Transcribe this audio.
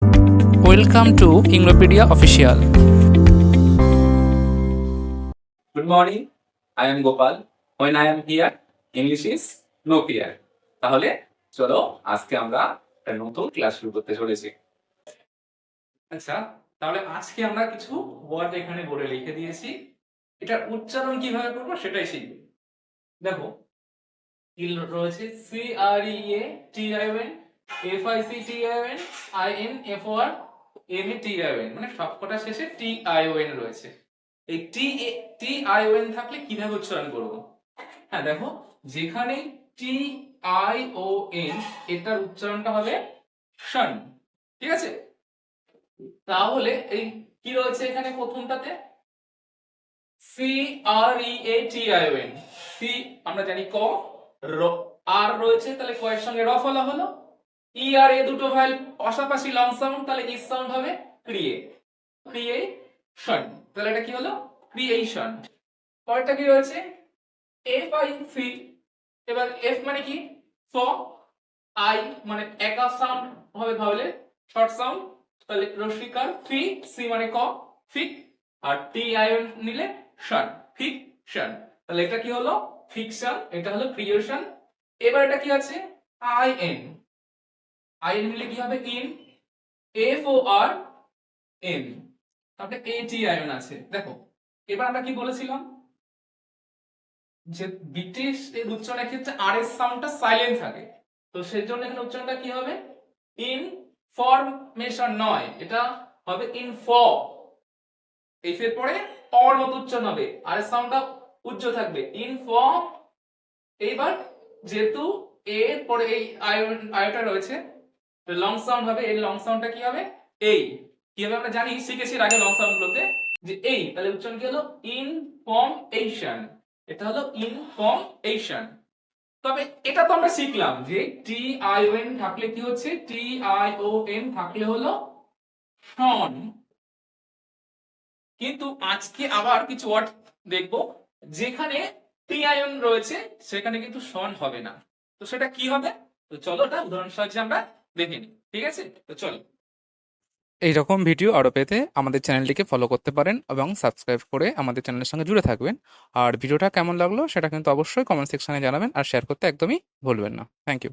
Welcome to Inglopedia Official. Good morning. I am Gopal. When I am here, English is no fear. তাহলে চলো আজকে আমরা একটা নতুন ক্লাস শুরু করতে চলেছি আচ্ছা তাহলে আজকে আমরা কিছু ওয়ার্ড এখানে বোর্ডে লিখে দিয়েছি এটার উচ্চারণ কীভাবে করব সেটাই শিখবে দেখো রয়েছে C R E A T I N F I C T I N I N F R M A T I N মানে সবকটা শেষে টি আই ও এন রয়েছে। এই টি টি আই ও এন থাকলে কীভাবে উচ্চারণ করব? হ্যাঁ দেখো, যেখানে টি আই ও এন এটার উচ্চারণটা হবে শন, ঠিক আছে? তাহলে এই কি রয়েছে এখানে প্রথমটাতে? C R E A T I O N C আমরা জানি ক আর রয়েছে, তাহলে ক এর সঙ্গে র ফলা হলো ই আর এ দুটো ভাইল পাশাপাশি লং সাউন্ড তাহলে ই সাউন্ড হবে ক্রিয়ে ক্রিয়েশন তাহলে এটা কি হলো? ক্রিয়েশন পরেরটা কি রয়েছে? এফ আই সি এবার এফ মানে কি? ফ আই মানে একা সাউন্ড হবে ভাবলে। শর্ট সাউন্ড তাহলে রসিকার ফি সি মানে ক? ফিক আর টি আই নিলে শন ফিকশন তাহলে এটা কি হলো? ফিকশন এটা হলো ক্রিয়েশন এবার এটা কি আছে? আই এন আই এন নিলে কি হবে? In. F O R N. তারপরে এ টি আয়ন আছে। দেখো, এবার আমরা কি বলেছিলাম? যে ব্রিটিশ এর উচ্চারণের ক্ষেত্রে আর এর সাউন্ডটা সাইলেন্ট থাকে। তো সেই জন্য এখানে উচ্চারণটা কি হবে? ইন ফরমেশন নয়। এটা হবে ইন ফ এফ এর পরে অর মতো উচ্চারণ হবে। আর এর সাউন্ডটা উচ্চ থাকবে। ইন ফ এইবার যেহেতু এর পরে এই আয়ন আয়টা রয়েছে লং সাউন্ড হবে, এই লং সাউন্ডটা কি হবে? এই। কি হবে আমরা জানি? শিখেছি আগে লং সাউন্ড গুলোতে যে এই, তাহলে উচ্চারণ কি হলো? ইনফরমেশন এটা হলো ইনফরমেশন তবে এটা তো আমরা শিখলাম যে টি আই ও এন থাকলে কি হচ্ছে? টি আই ও এন থাকলে হলো শন কিন্তু আজকে আবার কিছু ওয়ার্ড দেখব, যেখানে টি আয়ন রয়েছে, সেখানে কিন্তু শন হবে না। তো সেটা কি হবে? তো চলো এটা উদাহরণ সাহায্যে আমরা দেখে নিই, ঠিক আছে? তো চলো। এই রকম ভিডিও আরও পেতে আমাদের চ্যানেলটিকে ফলো করতে পারেন এবং সাবস্ক্রাইব করে আমাদের চ্যানেলের সঙ্গে জুড়ে থাকবেন। আর ভিডিওটা কেমন লাগল সেটা কিন্তু অবশ্যই কমেন্ট সেকশনে জানাবেন আর শেয়ার করতে একদমই ভুলবেন না। Thank you